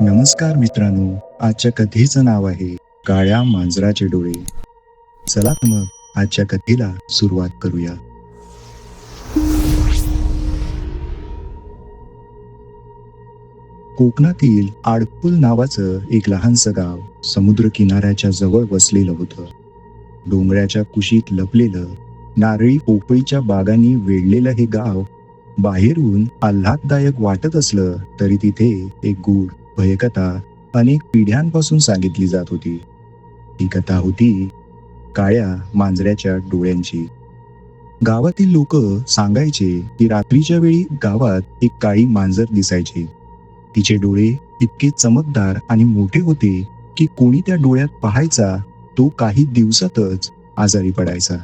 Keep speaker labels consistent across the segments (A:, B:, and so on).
A: नमस्कार मित्रांनो आजच्या कथेचं नाव आहे काळ्या मांजराचे डोळे. चला तर मग आजच्या कथेला सुरुवात करूया. कोकणातील आडपुल नावाचं एक लहानसं गाव समुद्र किनाऱ्याच्या जवळ वसलेलं होतं. डोंगराच्या कुशीत लपलेलं नारळी पोपळीच्या बागांनी वेढलेलं हे गाव बाहेरून आल्हाददायक वाटत असलं तरी तिथे एक गूढ भयकथा अनेक पिढ्यांपासून सांगितली जात होती. ही कथा होती काळ्या मांजऱ्याच्या डोळ्यांची. गावातील लोक सांगायचे की रात्रीच्या वेळी गावात एक काळी मांजर दिसायची. तिचे डोळे इतके चमकदार आणि मोठे होते की कोणी त्या डोळ्यात पाहायचा तो काही दिवसातच आजारी पडायचा.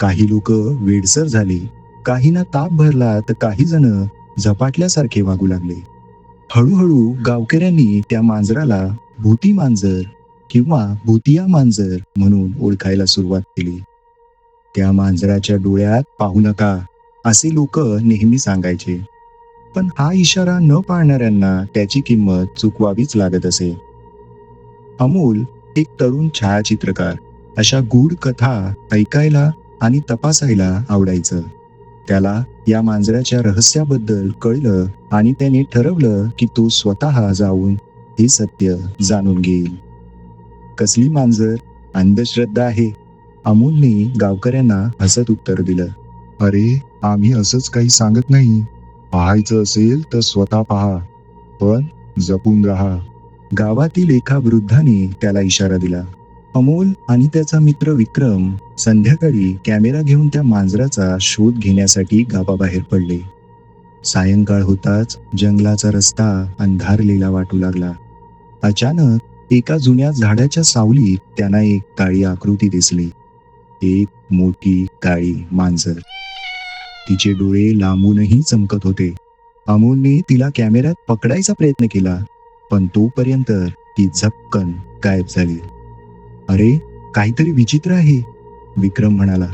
A: काही लोक वेडसर झाले. काहींना ताप भरला तर काही जण झपाटल्यासारखे वागू लागले. हळूहळू गावकऱ्यांनी त्या मांजराला भूती मांजर किंवा भूतिया मांजर म्हणून ओळखायला सुरुवात केली. त्या मांजराच्या डोळ्यात पाहू नका असे लोक नेहमी सांगायचे. पण हा इशारा न पाळणाऱ्यांना त्याची किंमत चुकवावीच लागत असे. अमोल एक तरुण छायाचित्रकार अशा गूढ कथा ऐकायला आणि तपासायला आवडायचं. त्याला या मांजराच्या रहस्याबद्दल कळलं आणि त्याने ठरवलं की तो स्वतः जाऊन हे सत्य जाणून घेईल. कसली मांजर? अंधश्रद्धा आहे. अमोलने गावकऱ्यांना हसत उत्तर दिलं. अरे आम्ही असंच काही सांगत नाही. पाहायचं असेल तर स्वतः पहा. पण जपून राहा. गावातील एका वृद्धाने त्याला इशारा दिला. अमोल आणि त्याचा मित्र विक्रम संध्याकाळी कॅमेरा घेऊन त्या मांजराचा शोध घेण्यासाठी गावाबाहेर पडले. सायंकाळ होताच जंगलाचा रस्ता अंधारलेला वाटू लागला. अचानक एका जुन्या झाडाच्या सावलीत त्यांना एक काळी आकृती दिसली. एक मोठी काळी मांजर. तिचे डोळे लांबूनही चमकत होते. अमोलने तिला कॅमेऱ्यात पकडायचा प्रयत्न केला पण तोपर्यंत ती झपकन गायब झाली. अरे काहीतरी विचित्र आहे विक्रम म्हणाला.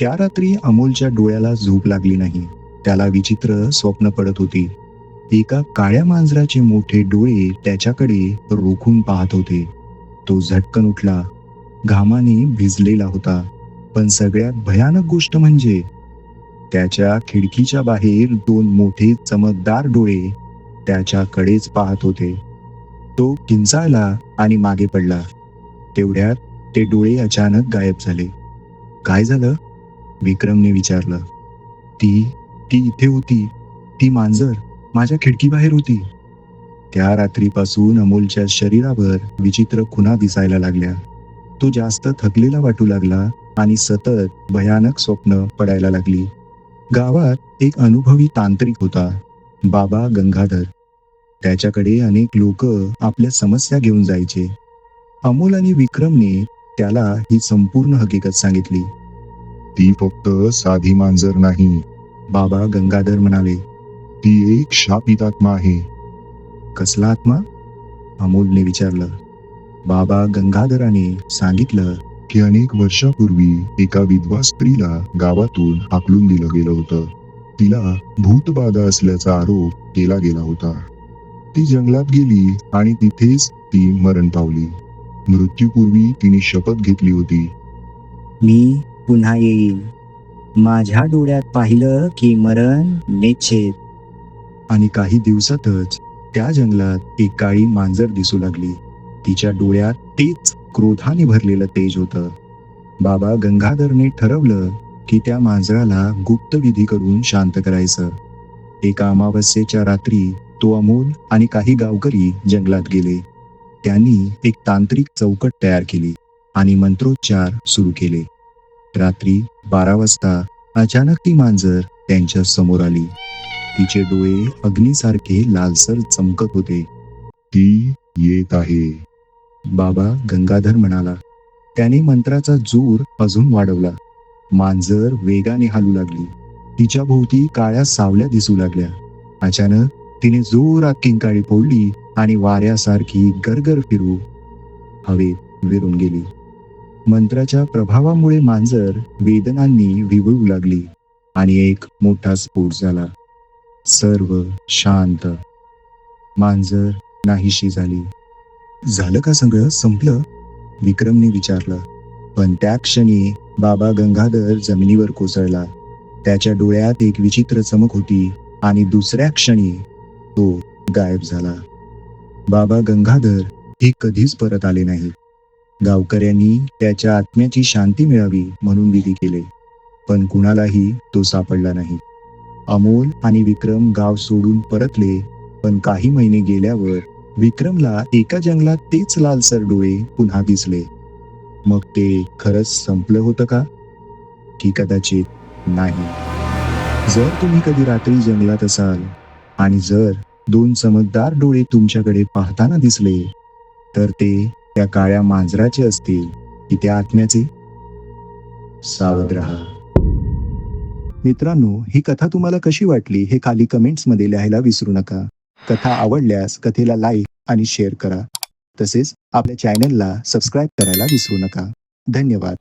A: त्या रात्री अमोलच्या डोळ्याला झोप लागली नाही. त्याला विचित्र स्वप्न पडत होती. एका काळ्या मांजराचे मोठे डोळे त्याच्याकडे रोखून पाहत होते. तो झटकन उठला. घामाने भिजलेला होता. पण सगळ्यात भयानक गोष्ट म्हणजे त्याच्या खिडकीच्या बाहेर दोन मोठे चमकदार डोळे त्याच्याकडेच पाहत होते. तो किंचाळला आणि मागे पडला. तेवढ्यात ते डोळे अचानक गायब झाले. काय झालं? विक्रमने विचारलं. ती ती इथे होती. ती मांजर माझ्या खिडकीबाहेर होती. त्या रात्रीपासून अमोलच्या शरीरावर विचित्र खुणा दिसायला लागल्या. तो जास्त थकलेला वाटू लागला आणि सतत भयानक स्वप्न पडायला लागली. गावात एक अनुभवी तांत्रिक होता बाबा गंगाधर. त्याच्याकडे अनेक लोक आपल्या समस्या घेऊन जायचे. अमोल आणि विक्रमने त्याला ही संपूर्ण हकीकत सांगितली. ती फक्त साधी मांजर नाही. बाबा गंगाधर म्हणाले ती एक शापित आत्मा आहे. कसला आत्मा? अमोलने विचारलं. बाबा गंगाधराने सांगितलं की अनेक वर्षापूर्वी एका विधवा स्त्रीला गावातून हाकलून दिलं गेलं होतं. तिला भूतबाधा असल्याचा आरोप केला गेला होता. ती जंगलात गेली आणि तिथेच ती मरण पावली. मृत्यूपूर्वी तिने शपथ घेतली होती.
B: मी पुन्हा येईल माझ्या डोळ्यात पाहिलं की मरण निश्चित.
A: आणि काही दिवसातच त्या जंगलात एक काळी मांजर दिसू लागली. तिच्या डोळ्यात तेच क्रोधाने भरलेलं तेज होतं. बाबा गंगाधरने ठरवलं की त्या मांजराला गुप्त विधी करून शांत करायचं. एका अमावस्येच्या रात्री तो अमोल आणि काही गावकरी जंगलात गेले. त्यांनी एक तांत्रिक चौकट तयार केली आणि मंत्रोच्चार सुरू केले. रात्री बारा वाजता अचानक ती मांजर त्यांच्यासमोर आली. तिचे डोळे अग्नीसारखे लालसर चमकत होते. ती येत आहे. बाबा गंगाधर म्हणाला. त्याने मंत्राचा जोर अजून वाढवला. मांजर वेगाने हालू लागली. तिच्या भोवती काळ्या सावल्या दिसू लागल्या. अचानक तिने जोरात किंकाळी फोडली आणि वाऱ्यासारखी गरगर फिरू. हवेत विरून गेली. मंत्राच्या प्रभावामुळे मांजर वेदनांनी विवळू लागली आणि एक मोठा स्फोट झाला. सर्व शांत. मांजर नाहीशी झाली. झालं का सगळं? संपलं? विक्रमने विचारलं. पण त्या क्षणी बाबा गंगाधर जमिनीवर कोसळला. त्याच्या डोळ्यात एक विचित्र चमक होती आणि दुसऱ्या क्षणी तो गायब झाला. बाबा गंगाधर हे कधीच परत आले नाही गावकऱ्यांनी त्याच्या आत्म्याची शांती मिळावी म्हणून विधी केले. पण कुणालाही तो सापडला नाही. अमोल आणि विक्रम गाव सोडून परतले पण काही महिने गेल्यावर विक्रमला एका जंगलात तेच लालसर डोळे पुन्हा दिसले. मग ते खरंच संपलं होतं का? की कदाचित नाही. जर तुम्ही कधी रात्री जंगलात असाल आणि जर दोन चमकदार डोळे तुमच्याकडे पाहताना दिसले. तर ते त्या काळ्या मांजराचे असतील की त्या आत्म्याचे? सावध राहा. मित्रांनो ही कथा तुम्हाला कशी वाटली हे खाली कमेंट्समध्ये लिहायला विसरू नका. कथा आवडल्यास कथेला लाईक आणि शेअर करा. तसेच आपल्या चॅनलला सबस्क्राईब करायला विसरू नका. धन्यवाद.